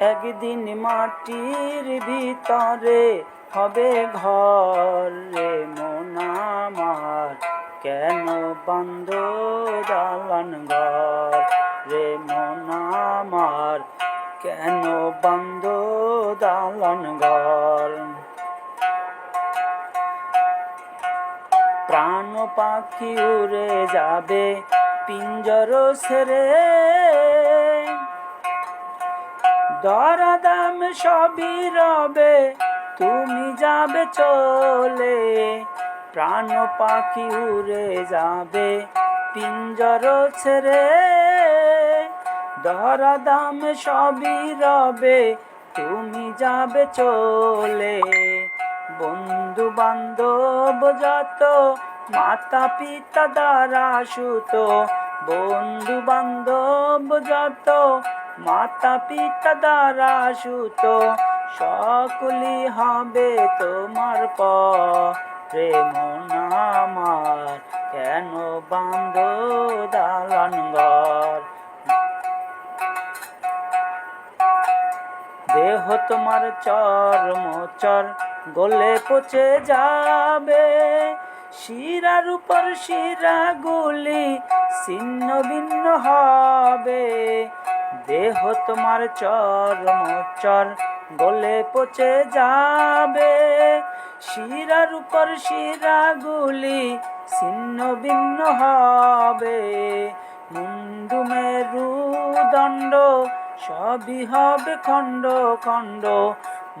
একদিন মাটির ভিতরে হবে ঘর রে মন কেন বন্ধ দালান ঘর রে মন আমার? কেন বন্ধ দালান ঘর? প্রাণ পাখি উড়ে যাবে, পিঞ্জর সেরে দরদাম সবই রবে, তুমি যাবে চলে, প্রাণ পাখি উড়ে যাবে, পিঞ্জর ছেড়ে। দরদাম সবই রবে, তুমি যাবে চলে। বন্ধু বান্ধব যত মাতা পিতা দ্বারা সুত বন্ধু বান্ধব যত মাতা পিতা দ্বারা সুত সকলি হবে তোমার পরে মন আমার কেন বান্ধ দালান ঘর? দেহ তোমার চর মোচর গলে পচে যাবে। শিরার উপর শিরা গুলি ছিন্ন ভিন্ন হবে। দেহ তোমার চর মোচর গলে পচে যাবে। শিরার উপর শিরা গুলি ছিন্ন ভিন্ন হবে। মুন্ডু মেরু দণ্ড সবই হবে খণ্ড খণ্ড।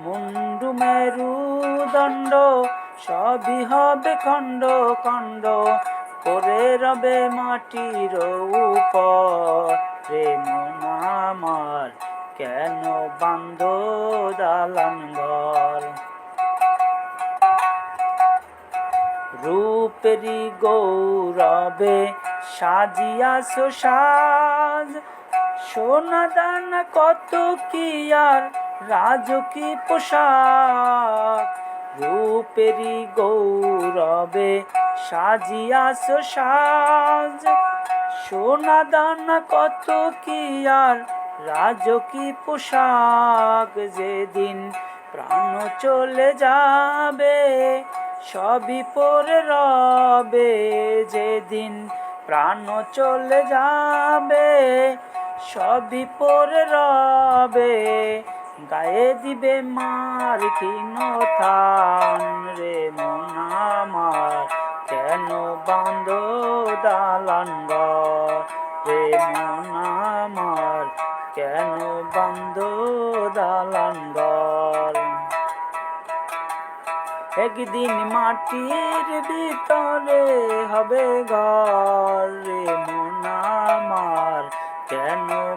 মুন্ডু মেরু দণ্ড সবই হবে খণ্ড খণ্ড। করে রবে মাটির উপর। মন আমার কেন বান্ধ দালান ঘর? রূপেরি গৌরবে সাজিয়াছো সাজ। সোনা দানা কত কি আর রাজকি পোশাক। রূপেরি গৌরবে সাজিয়াছো সাজ। সোনা দানা কত কি আর রাজকি পোশাক যেদিন প্রাণ চলে যাবে, সবই পরে রবে যেদিন প্রাণ চলে যাবে, সবই পরে রবে গায়ে দিবে মার কিন থান রে মন আমার। কেন বান্ধ দালান রে মন আমার? কেন বান্ধ দালান একদিন মাটির ভিতরে হবে ঘর